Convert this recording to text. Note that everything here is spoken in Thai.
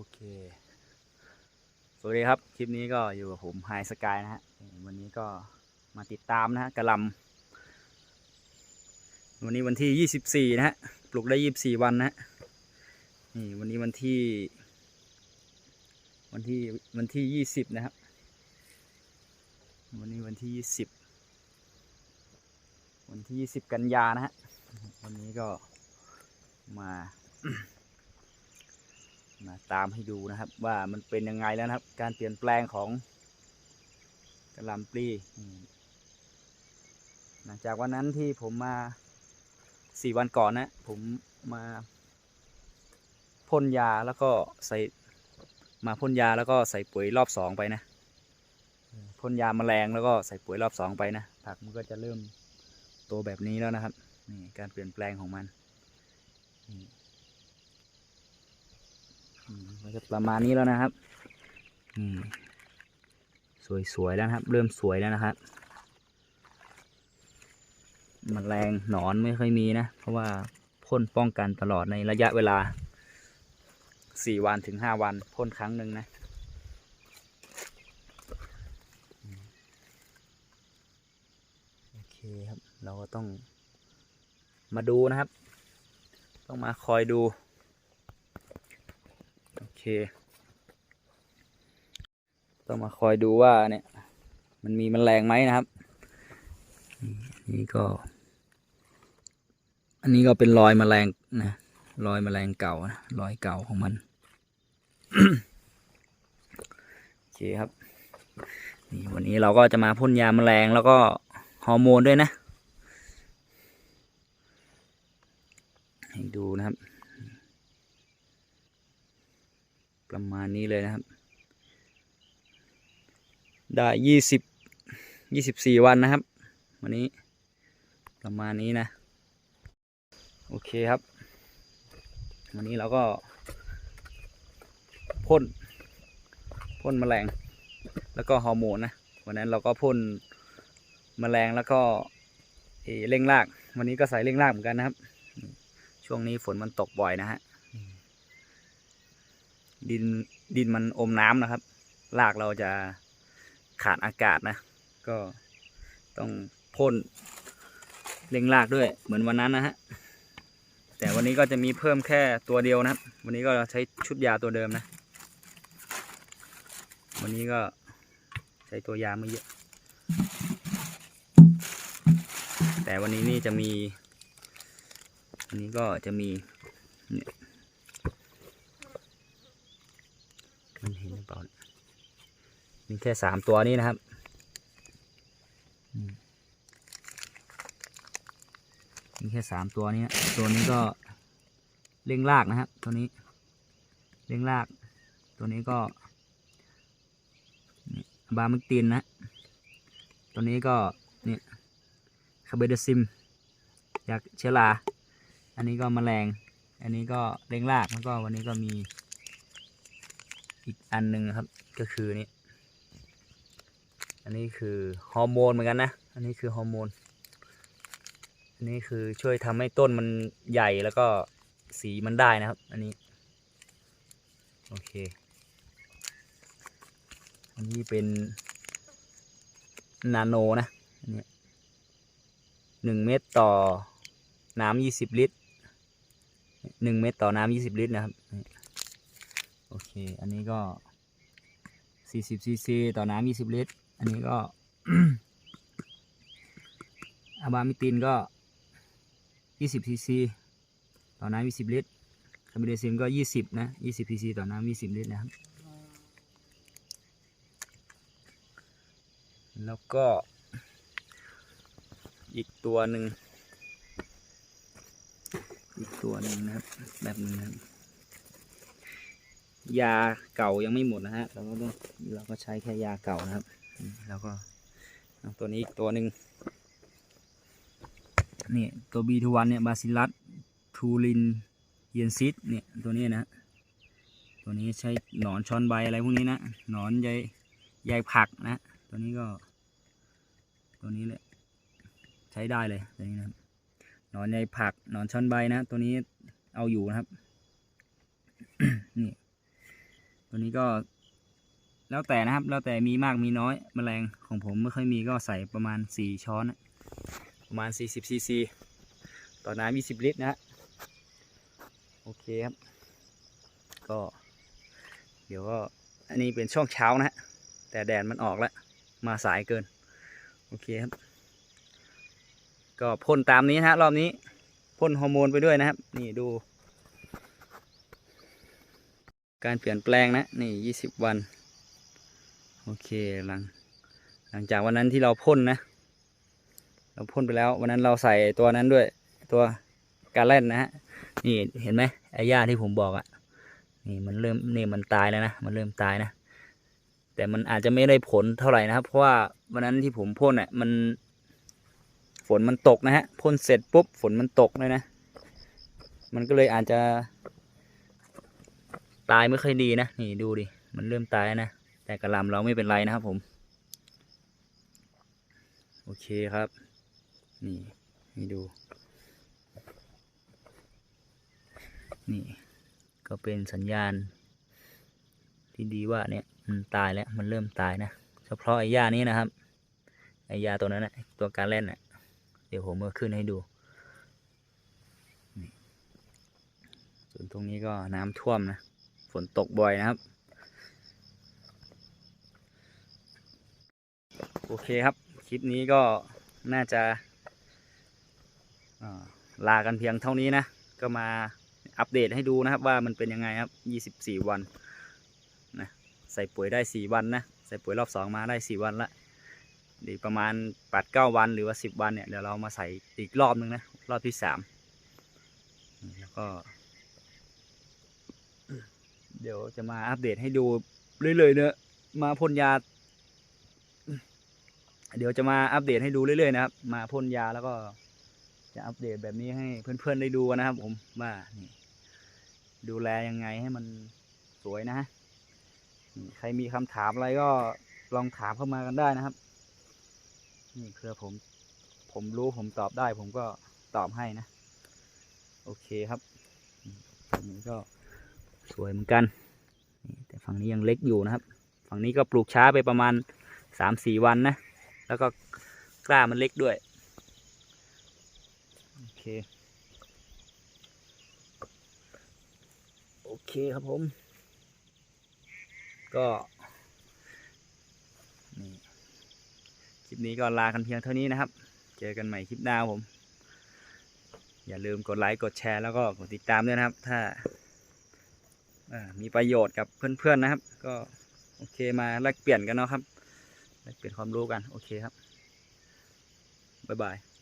โอเค สวัสดีครับ คลิปนี้ก็อยู่กับผมไฮสกายนะฮะ วันนี้ก็มาติดตามนะฮะกระลำวันนี้วันที่ยี่สิบสี่นะฮะ ปลูกได้ยี่สิบสี่วันนะฮะ นี่วันนี้วันที่ วันที่วันที่ยี่สิบนะครับ วันนี้วันที่ยี่สิบ วันที่ยี่สิบกันยานะฮะ วันนี้ก็มา มาตามให้ดูนะครับ ว่ามันเป็นยังไงแล้วนะครับ การเปลี่ยนแปลงของกระลำปลีหลังจากวันนั้นที่ผมมาสี่วันก่อนนะ ผมมาพ่นยาแล้วก็ใส่มาพ่นยาแล้วก็ใส่ปุ๋ยรอบสองไปนะพ่นยาแมลงแล้วก็ใส่ปุ๋ยรอบสองไปนะผักมันก็จะเริ่มโตแบบนี้แล้วนะครับนี่การเปลี่ยนแปลงของมัน จะประมาณนี้แล้วนะครับสวยๆแล้วครับ เริ่มสวยแล้วนะครับมันแมลงหนอนไม่ค่อยมีนะ เพราะว่าพ่นป้องกันตลอดในระยะเวลาสี่วันถึงห้าวันพ่นครั้งหนึ่งนะ โอเคครับ เราก็ต้องมาดูนะครับ ต้องมาคอยดู เค ต้องมาคอยดูว่าเนี่ย มันมีแมลงไหมนะครับนี่นี่ก็ อันนี้ก็เป็นรอยแมลงนะรอยแมลงเก่านะรอยเก่าของมันโอเคครับนี่วันนี้เราก็จะมาพ่นยาแมลงแล้วก็ฮอร์โมนด้วยนะ ให้ดูนะครับ ประมาณนี้เลยนะครับ ได้ยี่สิบยี่สิบสี่วันนะครับ วันนี้ประมาณนี้นะ โอเคครับ วันนี้เราก็พ่นพ่นแมลง แล้วก็ฮอร์โมนนะวันนั้นเราก็พ่นแมลงแล้วก็เออเร่งราก วันนี้ก็ใส่เร่งรากเหมือนกันนะครับ ช่วงนี้ฝนมันตกบ่อยนะฮะ ดินดินมันอมน้ำนะครับรากเราจะขาดอากาศนะ ก็ต้องพ่นเล็งรากด้วยเหมือนวันนั้นนะฮะแต่วันนี้ก็จะมีเพิ่มแค่ตัวเดียวนะครับ วันนี้ก็ใช้ชุดยาตัวเดิมนะ วันนี้ก็ใช้ตัวยาไม่เยอะ แต่วันนี้นี่จะมีวันนี้ก็จะมีเนี่ย มันเห็นหรือเปล่าเนี่ยมี แค่สามตัวนี้นะครับมีแค่สามตัวนี้ตัวนี้ก็เร่งรากนะครับ ตัวนี้เร่งราก ตัวนี้ก็บามิกตินนะ ตัวนี้ก็เนี่ยคาเบดซิมอยากเชื้อราอันนี้ก็แมลง อันนี้ก็เร่งรากแล้วก็วันนี้ก็มีอีกอันหนึ่งครับก็คือนี่ อันนี้คือฮอร์โมนเหมือนกันนะ อันนี้คือฮอร์โมน อันนี้คือช่วยทำให้ต้นมันใหญ่แล้วก็สีมันได้นะครับ อันนี้ โอเค อันนี้เป็นนาโนนะอันนี้หนึ่งเม็ดต่อน้ำยี่สิบลิตรหนึ่งเม็ดต่อน้ำยี่สิบลิตรนะครับ โอเค อันนี้ก็40ซีซีต่อน้ำ20ลิตร อันนี้ก็อะบามิตินก็ 20ซีซีต่อน้ำ20 ลิตรคาร์บิเดซิมก็ 20 นะ 20ซีซีต่อน้ำ20 ลิตรนะครับ แล้วก็ อีกตัวหนึ่ง อีกตัวหนึ่งนะครับ แบบนี้นะครับยาเก่ายังไม่หมดนะฮะ เราก็ต้องเราก็ใช้แค่ยาเก่านะครับ แล้วก็ตัวนี้อีกตัวหนึ่งนี่ตัวบีทูวันเนี่ยบาซิลัสทูลินเยนซิสเนี่ยตัวนี้นะ ตัวนี้ใช้หนอนช้อนใบอะไรพวกนี้นะหนอนใยใยผักนะ ตัวนี้ก็ ตัวนี้แหละใช้ได้เลยตัวนี้นะครับหนอนใยผักหนอนช้อนใบนะ ตัวนี้เอาอยู่นะครับนี่ตัวนี้ก็ แล้วแต่นะครับ แล้วแต่มีมากมีน้อยแมลงของผมไม่ค่อยมีก็ใส่ประมาณสี่ช้อนนะประมาณสี่สิบซีซีต่อน้ำยี่สิบลิตรนะฮะโอเคครับ ก็ เดี๋ยวก็อันนี้เป็นช่วงเช้านะฮะแต่แดดมันออกแล้ว มาสายเกิน โอเคครับ ก็พ่นตามนี้นะฮะรอบนี้พ่นฮอร์โมนไปด้วยนะครับ นี่ดู การเปลี่ยนแปลงนะ นี่ยี่สิบวัน โอเคหลัง หลังจากวันนั้นที่เราพ่นนะ เราพ่นไปแล้ววันนั้นเราใส่ตัวนั้นด้วย ตัวการเล่นนะฮะนี่เห็นไหมไอ้หญ้าที่ผมบอกอะ่ะนี่มันเริ่มนี่มันตายแล้วนะมันเริ่มตายนะแต่มันอาจจะไม่ได้ผลเท่าไหร่นะครับ เพราะว่าวันนั้นที่ผมพ่นอะมัน ฝนมันตกนะฮะพ่นเสร็จปุ๊บฝนมันตกเลยนะมันก็เลยอาจจะ ตายไม่ค่อยดีนะนี่ดูดิมันเริ่มตายนะ แต่กระลำเราไม่เป็นไรนะครับผม โอเคครับ นี่ให้ดู นี่ ก็เป็นสัญญาณ ที่ดีว่าเนี่ยมันตายแล้วมันเริ่มตายนะเฉพาะไอ้หญ้านี้นะครับไอ้ยาตัวนั้นนะตัวการเล่นน่ะเดี๋ยวผมเอาขึ้นให้ดูนี่ส่วนตรงนี้ก็น้ำท่วมนะ ฝนตกบ่อยนะครับ โอเคครับ คลิปนี้ก็น่าจะลากันเพียงเท่านี้นะ ก็มาอัปเดตให้ดูนะครับว่ามันเป็นยังไงครับ 24 วันนะใส่ปุ๋ยได้ 4 วันนะ ใส่ปุ๋ยรอบ 2 มาได้ 4 วันละเดี๋ยวประมาณ8-9วันหรือว่า 10 วันเนี่ย เดี๋ยวเรามาใส่อีกรอบนึงนะ รอบที่ 3 แล้วก็ เดี๋ยวจะมาอัปเดตให้ดูเรื่อยๆเนอะมาพ่นยา เดี๋ยวจะมาอัปเดตให้ดูเรื่อยๆนะครับ มาพ่นยาแล้วก็จะอัปเดตแบบนี้ให้เพื่อนๆได้ดูนะครับ ผมว่านี่ดูแลยังไงให้มันสวยนะใครมีคำถามอะไรก็ลองถามเข้ามากันได้นะครับ นี่เพื่อผม ผมรู้ผมตอบได้ ผมก็ตอบให้นะ โอเคครับฝั่งนี้ก็สวยเหมือนกัน แต่ฝั่งนี้ยังเล็กอยู่นะครับ ฝั่งนี้ก็ปลูกช้าไปประมาณสามสี่วันนะ แล้วก็กล้ามันเล็กด้วย โอเค โอเคครับผม ก็นี่คลิปนี้ก็ลากันเพียงเท่านี้นะครับ เจอกันใหม่คลิปหน้าครับผม อย่าลืมกดไลค์กดแชร์แล้วก็กดติดตามด้วยนะครับ ถ้าอ่ามีประโยชน์กับเพื่อนๆนะครับ ก็โอเคมาแลกเปลี่ยนกันเนาะครับ แลกเปลี่ยนความรู้กัน โอเคครับ บ๊ายบาย